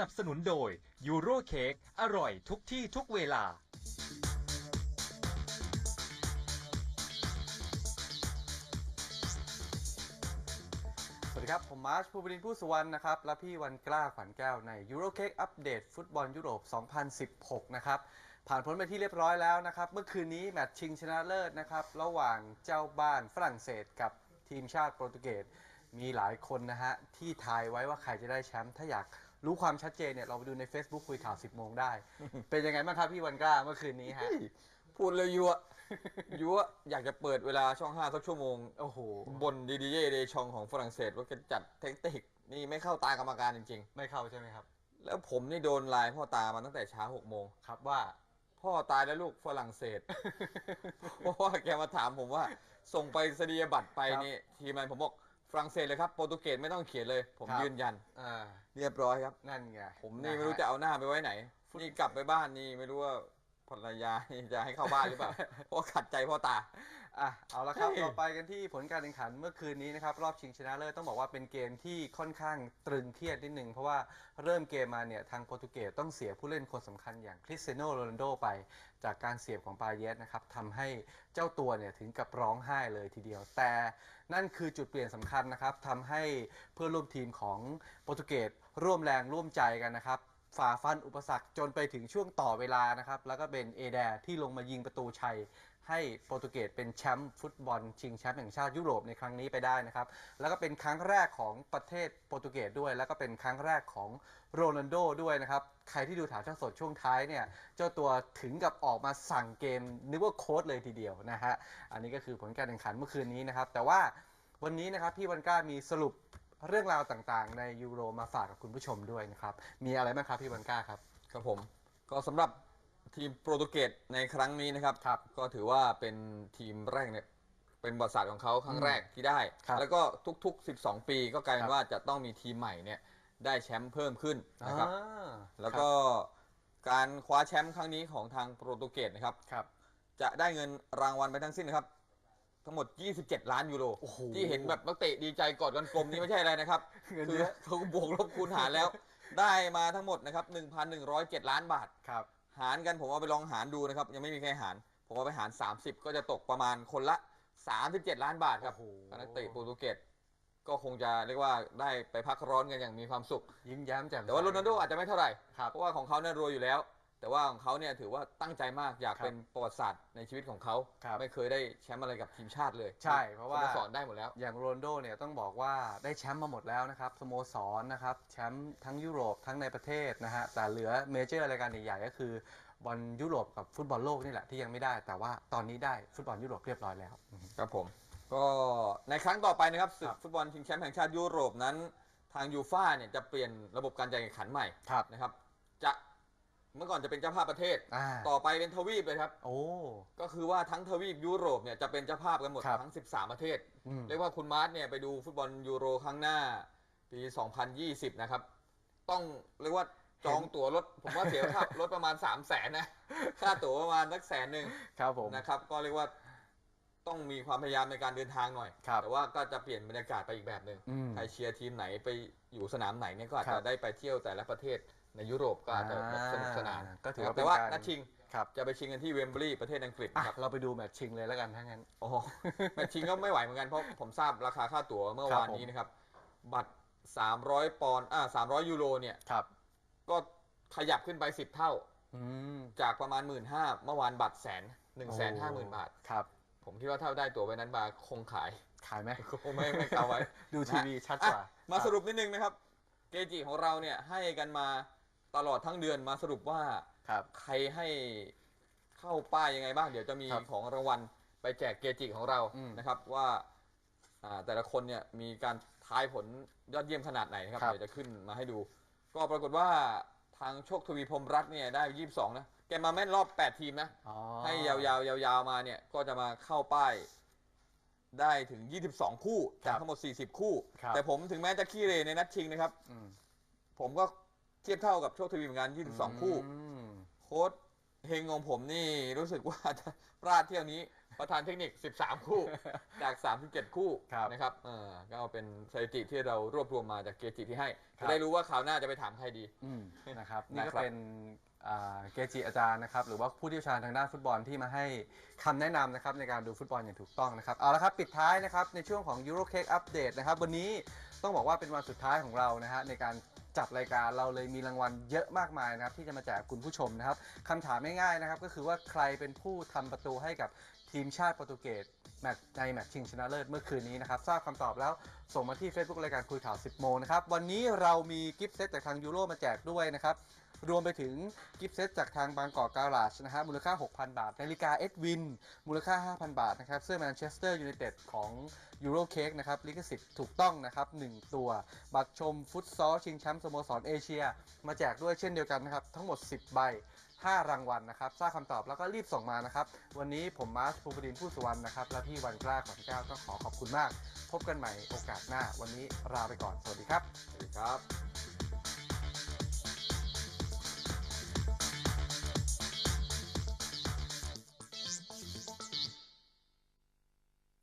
นับสนุนโดยยูโรเค้กอร่อยทุกที่ทุกเวลา สวัสดีครับ ผมมาร์ชภูบดินทร์ผู้สุวรรณนะครับ และพี่วันกล้าขวัญแก้วในยูโรเค้กอัปเดตฟุตบอลยุโรป 2016 นะครับ ผ่านพ้นไปที่เรียบร้อยแล้วนะครับ เมื่อคืนนี้แมตช์ชิงชนะเลิศนะครับ ระหว่างเจ้าบ้านฝรั่งเศสกับทีมชาติโปรตุเกสมีหลายคนนะฮะ ที่ทายไว้ว่าใครจะได้แชมป์ถ้าอยาก รู้ความชัดเจนเนี่ยเราไปดูใน Facebook คุยข่าว 10 โมงได้ เป็นยังไงบ้างครับพี่วันกล้าเมื่อคืนนี้ฮะ พูดเลยยัวยัวอยากจะเปิดเวลาช่องห้าสักชั่วโมง โอ้โห บนดีดีเย่เดชองของฝรั่งเศสว่าแกจัดเทคนิคนี่ไม่เข้าตากรรมการจริง ไม่เข้าใช่ไหมครับ ๆ แล้วผมนี่โดนไลน์พ่อตามาตั้งแต่เช้าหกโมง ครับว่า พ่อตายแล้วลูกฝรั่งเศส เพราะว่าแกมาถามผมว่า ส่งไปสดียบัตรไปครับ นี่ทีมอะไรผมบอก ฝรั่งเศสเลยครับโปรตุเกสไม่ต้องเขียนเลย ผมครับ ยืนยัน อ่าเรียบร้อยครับ นั่นไงผมนี่ไม่รู้จะเอาหน้าไปไว้ไหน นี่กลับไปบ้านนี่ไม่รู้ว่า ภรรยานี่จะให้เข้าบ้านหรือเปล่าเพราะว่าขัดใจพ่อตาอะเอาละครับเฮ้ยเราไปกันที่ผลการแข่งขันเมื่อคืนนี้นะครับรอบชิงชนะเลิศต้องบอกว่าเป็นเกมที่ค่อนข้างตรึงเครียดนิดนึงเพราะว่าเริ่มเกมมาเนี่ยทางโปรตุเกสต้องเสียผู้เล่นคนสำคัญอย่างคริสเตียโนโรนัลโดไป จากการเสียบของปาเยสนะครับทำให้เจ้าตัวเนี่ยถึงกับร้องไห้เลยทีเดียว แต่นั่นคือจุดเปลี่ยนสำคัญนะครับทำให้เพื่อนร่วมทีมของโปรตุเกสร่วมแรงร่วมใจกันนะครับ ฝ่าฟันอุปสรรคจนไปถึงช่วงต่อเวลานะครับ แล้วก็เป็นเอแดร์ที่ลงมายิงประตูชัย ให้โปรตุเกสเป็นแชมป์ฟุตบอล ชิงแชมป์แห่งชาติยุโรปในครั้งนี้ไปได้นะครับ แล้วก็เป็นครั้งแรกของประเทศโปรตุเกสด้วย แล้วก็เป็นครั้งแรกของโรนัลโดด้วยนะครับ ใครที่ดูถ่ายทอดสดช่วงท้ายเนี่ย เจ้าตัวถึงกับออกมาสั่งเกมนึกว่าโค้ดเลยทีเดียวนะฮะ อันนี้ก็คือผลการแข่งขันเมื่อคืนนี้นะครับ แต่ว่าวันนี้นะครับพี่วันก้ามีสรุป เรื่องราวต่างๆ ในยูโรมาฝากกับคุณผู้ชมด้วยนะครับ มีอะไรบ้างครับพี่วันก้าครับ ครับผม ก็สำหรับทีมโปรตุเกสในครั้งนี้นะครับ ครับ ก็ถือว่าเป็นทีมแรกเนี่ยเป็นบทศาสตร์ของเขาครั้งแรกที่ได้ ครับแล้วก็ทุก ๆ 12 ปีก็กลายเป็ครันบ ว่าจะต้องมีทีมใหม่เนี่ยได้แชมป์เพิ่มขึ้นนะครับ อ่าแล้วก็การคว้าแชมป์ครั้งนี้ของทางโปรตุเกสนะครับ ครับ จะได้เงินรางวัลไปทั้งสิ้นนะครับ ทั้งหมด 27 ล้านยูโรโอ้โหที่เห็นแบบนักเตะดีใจกอดกันกลมนี่ไม่ใช่อะไรนะครับ เงินคืเยอะ เขาบวกลบคูณหารแล้ว ได้มาทั้งหมดนะครับ 1,107 ล้านบาท ครับ หารกันผมเอาไปลองหารดูนะครับ ยังไม่มีใครหาร ผมเอาไปหาร 30 ก็จะตกประมาณคนละ 37 ล้านบาทครับโอ้โห นักเตะโปรตุเกสก็คงจะเรียกว่าได้ไปพักร้อนกันอย่างมีความสุข ยิ้มแย้มแจ่มใสแต่ว่าโรนัลโดอาจจะไม่เท่าไหร่ ครับ เพราะว่าของเขาเนี่ยรวยอยู่แล้ว แต่ว่าของเขาเนี่ยถือว่าตั้งใจมากอยากครับเป็นประวัติศาสตร์ในชีวิตของเขาครับไม่เคยได้แชมป์อะไรกับทีมชาติเลยใช่เพราะว่า สโมสรได้หมดแล้ว อย่างโรนลโดเนี่ยต้องบอกว่าได้แชมป์มาหมดแล้วนะครับสโมสรนะครับแชมป์ทั้งยุโรปทั้งในประเทศนะฮะแต่เหลือเมเจอร์รายการใหญ่ๆก็คือบอลยุโรปกับฟุตบอลโลกนี่แหละที่ยังไม่ได้ แต่ว่าตอนนี้ได้ฟุตบอลยุโรปเรียบร้อยแล้ว ครับผม ก็ในครั้งต่อไปนะครับศึคกรับฟุตบอลชิงแชมป์แห่งชาติยุโรปนั้น ทางยูฟ่าเนี่ยจะเปลี่ยนระบบการจัดแข่งขันใหม่ครับ นะครับ จะ เมื่อก่อนจะเป็นเจ้าภาพประเทศ อ่า ต่อไปเป็นทวีปเลยครับ โอ้ ก็คือว่าทั้งทวีปยุโรปเนี่ยจะเป็นเจ้าภาพกันหมดครับทั้ง 13 ประเทศ อืม เรียกว่าคุณมาร์ทเนี่ยไปดูฟุตบอลยูโรครั้งหน้า ปี 2020 นะครับ ต้องเรียกว่าจองตั๋วรถ ผมว่าเสียค่ารถประมาณ 3 0 0แสนนะ ค่าตั๋วประมาณสักแสนหนึ่งครับผม นะครับ ก็เรียกว่าต้องมีความพยายามในการเดินทางหน่อย ครับแต่ว่าก็จะเปลี่ยนบรรยากาศไปอีกแบบหนึ่งอืมใครเชียร์ทีมไหนไปอยู่สนามไหนเนี่ยก็อาจครัจะบ ได้ไปเที่ยวแต่ละประเทศ ในยุโรปก็อาจจะแบบสนุกสนานอ่าก็ถือว่านะครับแต่ว่าเป็นการ นัดชิงครับจะไปชิงกันที่เวมบลีย์ประเทศอังกฤษอะนะครับเราไปดูแมตช์ชิงเลยแล้วกันถ้างั้น โอ้โหแมตช์ชิงก็ไม่ไหวเหมือนกันเพราะผมทราบราคาค่าตั๋วเมื่อครับวานนี้นะครับ บัตร 300 ปอนด์อ่า300 ยูโรเนี่ยครับก็ขยับขึ้นไป 10 เท่า อืมจากประมาณ 1 5ื่นเมื่อวานบัตรแสน1นึ่งแสนห้าหมื่นบาท ครับ ผมคิดว่าถ้าได้ตั๋วไปนั้นมาคงขาย ขายไหม คงไม่ไม่เอาไว้ ดูทีวีชัดกว่าอะมาสรุปนิดนึงนะครับ เกจิของเราเนี่ยให้กันมา ตลอดทั้งเดือนมาสรุปว่าครับ ใครให้เข้าป้ายยังไงบ้าง เดี๋ยวจะมีครับของรางวัลไปแจกเกจิของเราอืมนะครับว่าอ่าแต่ละคนเนี่ยมีการทายผลยอดเยี่ยมขนาดไหนนะครับครับ เดี๋ยวจะขึ้นมาให้ดู ก็ปรากฏว่าทางโชคทวีพรหมรัตน์เนี่ยได้ 22 นะ แกมาแม่นรอบ 8 ทีมนะ อ๋อให้ยาวๆยาวๆมาเนี่ยก็จะมาเข้าป้ายได้ถึง 22 คู่จากทั้งหมด 40 คู่ครับแต่ผมถึงแม้จะขี้เหรในนัดชิงนะครับ อืมผมก็ เทียบเท่ากับโชคทวีเหมือนกัน22คู่อืมโค้ดเฮงของผมนี่รู้สึกว่าจะพลาดเที่ยวนี้ประธานเทคนิค 13 คู่ จาก 37 คู่ครับนะครับเออก็เป็นสถิติที่เรารวบรวมมาจากเกจิที่ให้ครัจะบได้รู้ว่าคราวหน้าจะไปถามใครดีอืมนะครับนี่นะก็ครับเป็นอ่าเกจิอาจารย์นะครับหรือว่าผู้เชี่ยวชาญทางด้านฟุตบอลที่มาให้คำแนะนำนะครับในการดูฟุตบอลอย่างถูกต้องนะครับเอาละครับปิดท้ายนะครับในช่วงของ Euro Cake Update นะครับวันนี้ต้องบอกว่าเป็นวันสุดท้ายของเรานะฮะในการ จัดรายการเราเลยมีรางวัลเยอะมากมายนะครับที่จะมาแจกคุณผู้ชมนะครับคำถามง่ายๆนะครับก็คือว่าใครเป็นผู้ทำประตูให้กับทีมชาติโปรตุเกสแมตช์ในแมตช์ชิงชนะเลิศเมื่อคืนนี้นะครับทราบคำตอบแล้วส่งมาที่ Facebook รายการคุยข่าว 10 โมงนะครับวันนี้เรามีกิฟต์เซตจากทางยูโรมาแจกด้วยนะครับ รวมไปถึงกิฟต์เซตจากทางบางกอกการาชนะฮะมูลค่า 6,000 บาท นาฬิกาเอ็ดวิน มูลค่า 5,000 บาทนะครับ เสื้อแมนเชสเตอร์ยูไนเต็ดของยูโรเค้กนะครับ ลิขสิทธิ์ถูกต้องนะครับ 1 ตัว บัตรชมฟุตซอลชิงแชมป์สโมสรเอเชีย มาแจกด้วยเช่นเดียวกันนะครับ ทั้งหมด 10 ใบ 5 รางวัลนะครับ ทราบคำตอบแล้วก็รีบส่งมานะครับ วันนี้ผมมาร์คภูบดินผู้สุวรรณนะครับ และพี่วันกล้าของแก้วต้องขอขอบคุณมาก พบกันใหม่โอกาสหน้า วันนี้ลาไปก่อน สวัสดีครับ สวัสดีครับ